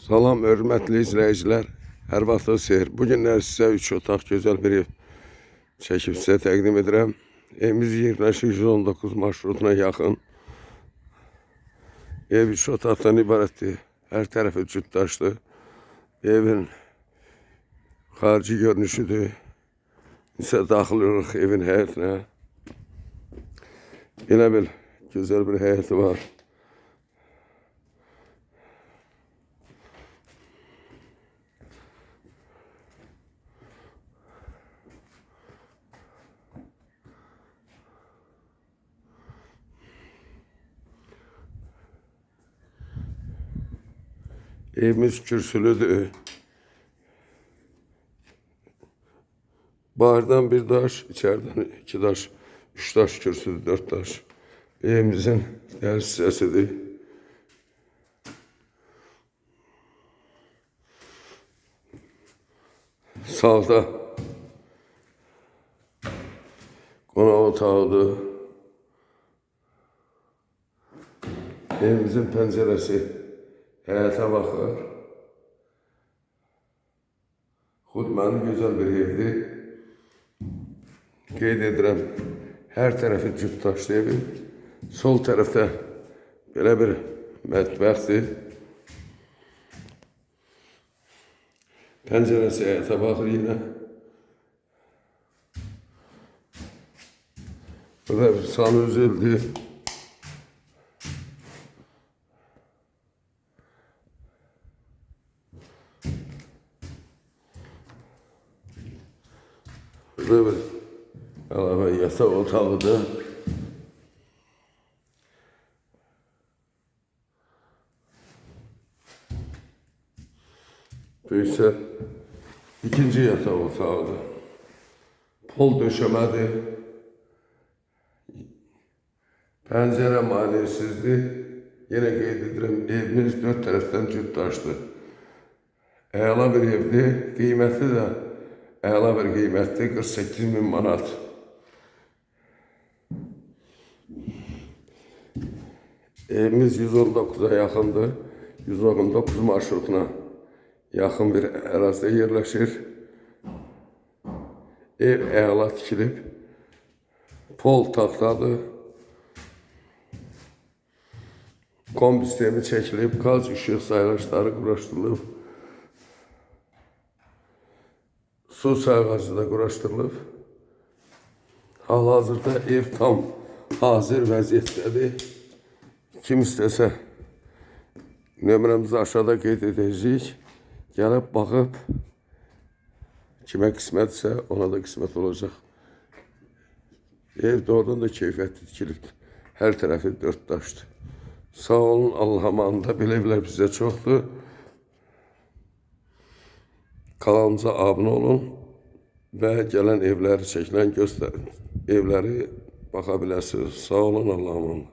Salam hörmətli izləyicilər. Hər vaxtınız xeyir. Bu günlər sizə 3 otaq gözəl bir ev çəkib sizə təqdim edirəm. Evimiz yerləşir 119 marşrutuna yaxın. Ev 3 otaqdan ibarətdir. Hər tərəfi cütdaşdır. Evin xarici görünüşüdür. İsə daxil evin həyətinə. Belə bir gözəl bir həyəti var. Evimiz kürsülüdür. Bağırdan bir daş, içeriden iki daş, üç daş kürsüdür, dört daş. Evimizin ders sesidir. Sağda konak otağıdır. Evimizin pəncərəsi həyata baxır. Xudməni gözəl bir evdir. Qeyd edirəm, hər tərəfi cütdaşlı evin. Sol tərəfdə belə bir mətbəxdir. Pəncərəsi həyata baxır yenə. Burada bir sanuzildir. Burada bir əlavə yataq otağıdır. Bu isə ikinci yataq otağıdır. Pol döşəmədir. Pəncərə maneəsizdir. Yenə qeyd evimiz dörd tərəfdən cütdaşdır. Əla bir evdir, qiyməti də əla bir qiymətdir, 48 min manat. Evimiz 119'a yaxındır. 119 marşrutuna yaxın bir ərazidə yerləşir. Ev əla tikilib. Pol taxtadır. Kombi sistemi çəkilib, qaz işıq sayğacları quraşdırılıb. Su da quraşdırılıb. Hal-hazırda ev tam hazır vəziyyətdədir. Kim istəsə nömrəmizi aşağıda qeyd edəcəyik. Gəlib baxıb kimə qismətsə ona da qismət olacaq. Ev doğrudan da keyfiyyətli tikilibdir. Hər tərəfi dörd daşdır. Sağ olun, Allah amanında belə evlər bizə çoxdur. Kanalımıza abunə olun və gələn evləri çəkilən göstərin. Evləri baxa biləsiniz. Sağ olun, Allah amanında.